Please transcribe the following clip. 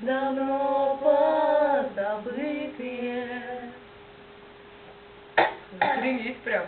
давно позабытые. Стремись прям.